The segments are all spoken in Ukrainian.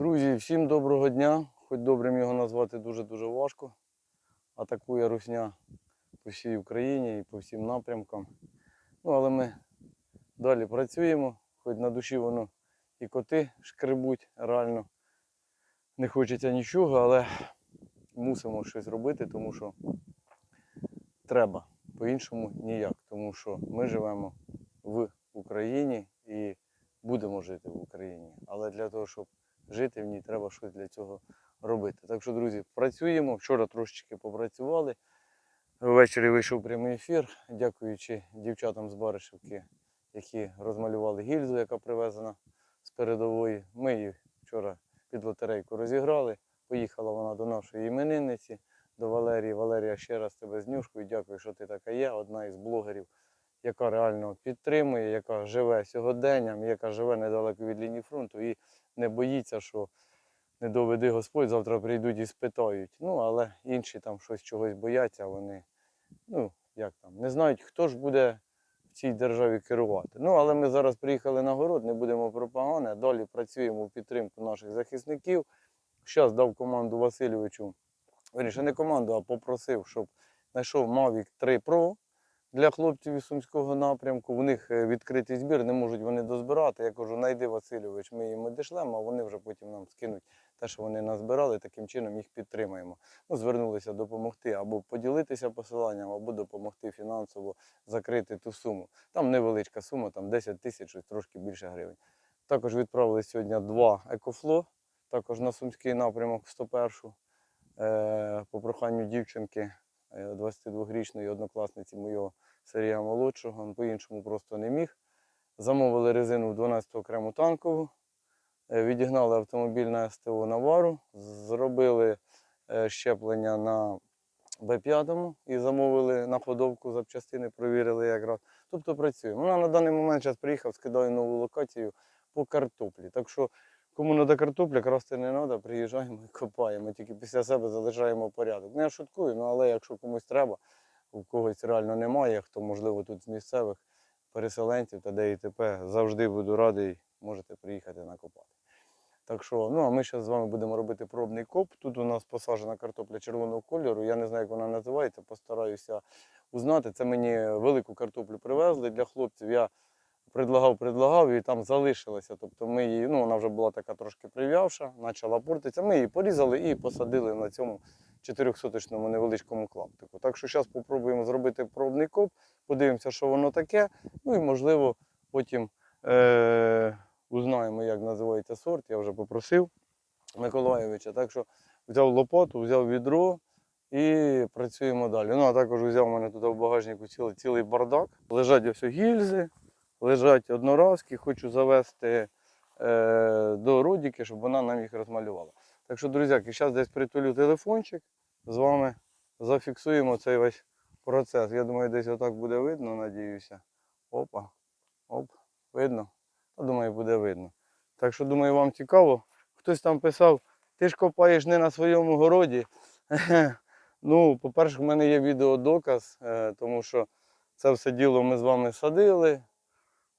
Друзі, всім доброго дня. Хоч добрим його назвати дуже-дуже важко. Атакує русня по всій Україні і по всім напрямкам. Ну, але ми далі працюємо, хоч на душі воно і коти шкребуть реально. Не хочеться нічого, але мусимо щось робити, тому що треба. По-іншому ніяк. Тому що ми живемо в Україні і будемо жити в Україні. Але для того, щоб жити в ній, треба щось для цього робити. Так що, друзі, працюємо. Вчора трошечки попрацювали. Ввечері вийшов прямий ефір, дякуючи дівчатам з Баришівки, які розмалювали гільзу, яка привезена з передової. Ми її вчора під лотерейку розіграли. Поїхала вона до нашої іменинниці, до Валерії. Валерія, ще раз тебе з. Дякую, що ти така є. Одна із блогерів, яка реально підтримує, яка живе сьогоденням, яка живе недалеко від лінії фронту і не боїться, що не доведи Господь, завтра прийдуть і спитають. Ну, але інші там щось чогось бояться, вони, ну, як там, не знають, хто ж буде в цій державі керувати. Ну, але ми зараз приїхали на город, не будемо про далі працюємо в підтримку наших захисників. Зараз дав команду Васильовичу, верніше не команду, а попросив, щоб знайшов Mavic 3 Pro для хлопців із Сумського напрямку. У них е, відкритий збір, не можуть вони дозбирати. Я кажу, найди Васильович, ми їм одішлемо, а вони вже потім нам скинуть те, що вони назбирали, таким чином їх підтримаємо. Ну, звернулися допомогти або поділитися посиланням, або допомогти фінансово закрити ту суму. Там невеличка сума, там 10 тисяч, трошки більше гривень. Також відправили сьогодні два екофло, також на Сумський напрямок в 101 е, по проханню дівчинки 22-річної однокласниці моєго Сергія Молодшого, по-іншому просто не міг. Замовили резину в 12 окрему танкову, е, відігнали автомобіль на СТО Навару, зробили е, щеплення на Б5 і замовили на ходовку запчастини, провірили якраз. Тобто працюємо. Ну, а на даний момент зараз приїхав, скидаю нову локацію по картоплі. Так що кому треба картопля, красти не треба, приїжджаємо і копаємо. Тільки після себе залишаємо порядок. Ну, я шуткую, ну але якщо комусь треба, у когось реально немає, хто, можливо, тут з місцевих переселенців та де і т.п. завжди буду радий, можете приїхати накопати. Так що, ну а ми зараз з вами будемо робити пробний коп. Тут у нас посаджена картопля червоного кольору. Я не знаю, як вона називається, постараюся узнати. Це мені велику картоплю привезли для хлопців. Я предлагав, предлагав і там залишилася. Тобто ми її, ну вона вже була така трошки прив'явша, почала портитися. Ми її порізали і посадили на цьому 400-точному невеличкому клаптику. Так що зараз спробуємо зробити пробний коп, подивимося, що воно таке. Ну і можливо потім е- узнаємо, як називається сорт. Я вже попросив Миколаєвича. Так що взяв лопату, взяв відро і працюємо далі. Ну а також взяв у мене тут в багажнику цілий, цілий бардак. Лежать ось гільзи, лежать одноразки. Хочу завести е- до родіки, щоб вона нам їх розмалювала. Так що, друзяки, зараз десь притулю телефончик, з вами зафіксуємо цей весь процес. Я думаю, десь отак буде видно, надіюся. Опа, оп, видно? Я думаю, буде видно. Так що, думаю, вам цікаво. Хтось там писав, ти ж копаєш не на своєму городі. ну, по-перше, в мене є відеодоказ, е, тому що це все діло ми з вами садили,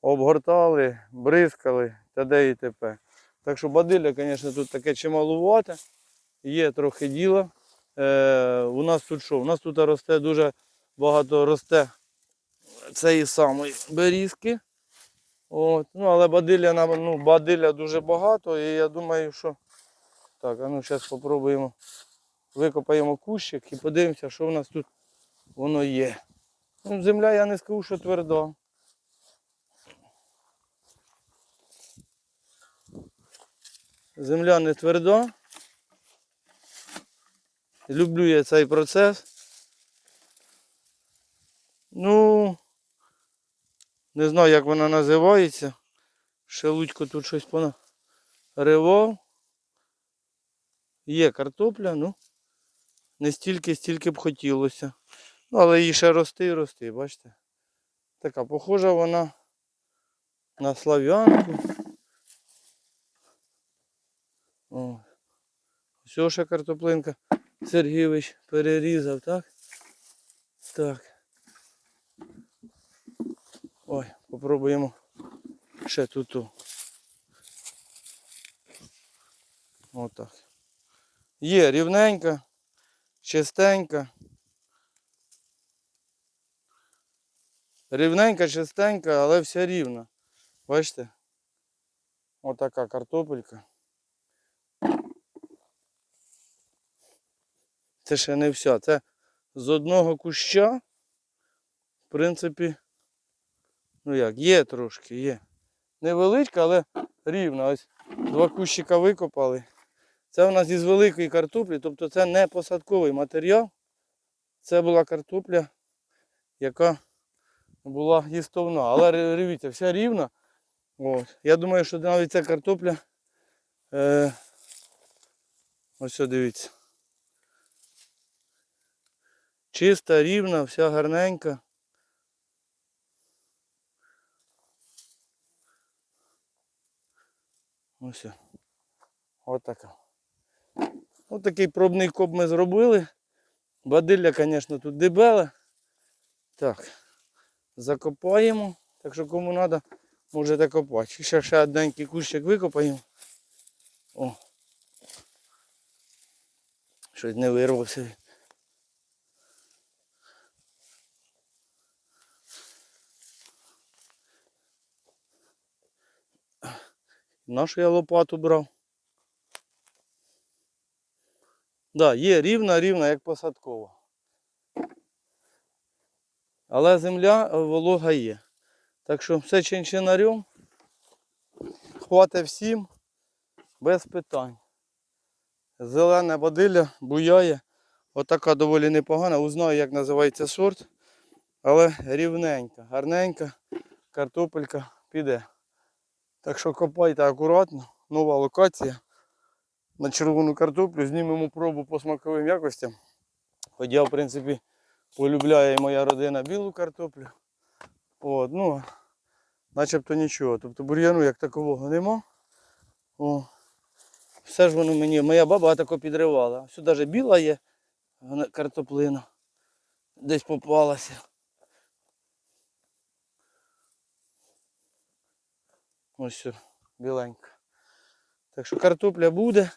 обгортали, бризкали та де і т.п. Так що бадилля, звісно, тут таке чималувате, є трохи діла. Е, у нас тут що? У нас тут росте дуже багато росте цієї самої берізки. От. Ну, але бадилля, ну, бадилля дуже багато, і я думаю, що. Так, а ну зараз спробуємо. Викопаємо кущик і подивимося, що в нас тут воно є. Ну, земля я не скажу, що тверда. Земля не тверда. Люблю я цей процес. Ну, не знаю, як вона називається. Шелудько тут щось понаривав. Є картопля, ну, не стільки, стільки б хотілося. Ну, але їй ще рости і рости, бачите? Така похожа вона на слав'янку. О. Все ще картоплинка Сергійович перерізав, так? Так. Ой, попробуємо ще тут. Отак. Є рівненька, чистенька. Рівненька, чистенька, але вся рівна. Бачите? Отака картопелька. Це ще не вся. Це з одного куща. В принципі, ну як, є трошки, є. Невеличка, але рівна. Ось два кущика викопали. Це у нас із великої картоплі, тобто це не посадковий матеріал. Це була картопля, яка була їстовна. Але дивіться, вся рівна. От. Я думаю, що навіть ця картопля. Е, ось дивіться. Чиста, рівна, вся гарненька. Ось. Ось така. Ось такий пробний коп ми зробили. Бадилля, звісно, тут дебеле. Так. Закопаємо. Так що кому треба, можете копати. Ще ще одненький кущик викопаємо. О. Щось не вирвався. Нашу я лопату брав. Да, є рівна, рівна, як посадкова. Але земля е, волога є. Так що все чинчинарем. Хватить всім без питань. Зелене бадилля буяє. Отака доволі непогана. Узнаю, як називається сорт. Але рівненька, гарненька картопелька піде. Так що копайте акуратно. Нова локація. На червону картоплю знімемо пробу по смаковим якостям. Хоча, в принципі, полюбляє моя родина білу картоплю. От, ну, начебто нічого. Тобто бур'яну як такового нема. О, все ж воно мені, моя баба тако підривала. Сюди біла є картоплина. Десь попалася. Ось все, біленька. Так що картопля буде.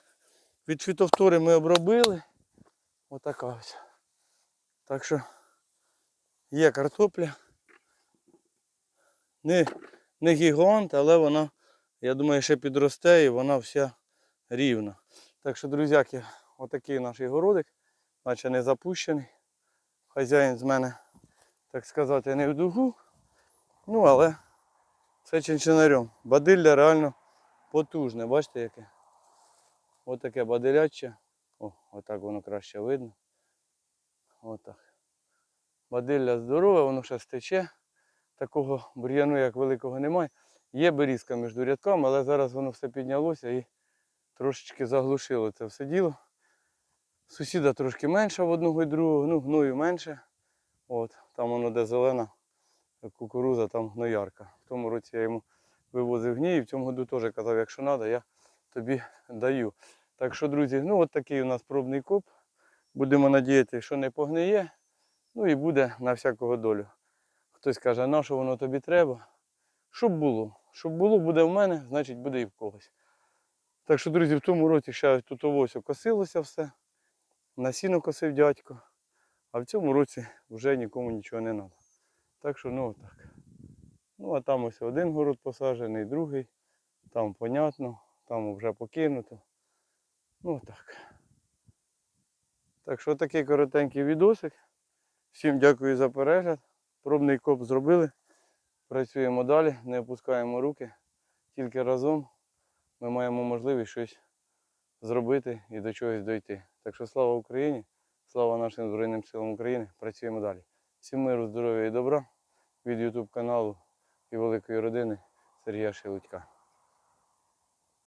Від фітофтори ми обробили. Отака ось. Так що є картопля. Не, не гігант, але вона, я думаю, ще підросте і вона вся рівна. Так що, друзяки, отакий наш городик, наче не запущений. Хазяїн з мене, так сказати, не в дугу. Ну, але це чинчинарем. Бадилля реально потужне, бачите яке? Отаке бадиляче. О, отак воно краще видно. Отак. Бадилля здорове, воно ще стече. Такого бур'яну, як великого, немає. Є берізка між рядками, але зараз воно все піднялося і трошечки заглушило це все діло. Сусіда трошки менше в одного і другого, ну гною менше. От, там воно де зелена кукуруза, там гноярка. В тому році я йому вивозив гній, і в цьому году теж казав, якщо треба, я тобі даю. Так що, друзі, ну от такий у нас пробний коп. Будемо надіятися, що не погниє. Ну і буде на всякого долю. Хтось каже, на що воно тобі треба? Щоб було. Щоб було, буде в мене, значить буде і в когось. Так що, друзі, в тому році ще тут ось косилося все. На сіно косив дядько. А в цьому році вже нікому нічого не треба. Так що, ну отак. Ну, а там ось один город посаджений, другий. Там понятно, там вже покинуто. Ну так. Так що такий коротенький відосик. Всім дякую за перегляд. Пробний коп зробили. Працюємо далі, не опускаємо руки. Тільки разом ми маємо можливість щось зробити і до чогось дойти. Так що слава Україні, слава нашим Збройним силам України. Працюємо далі. Всім миру, здоров'я і добра від YouTube каналу і великої родини Сергія Шелудька.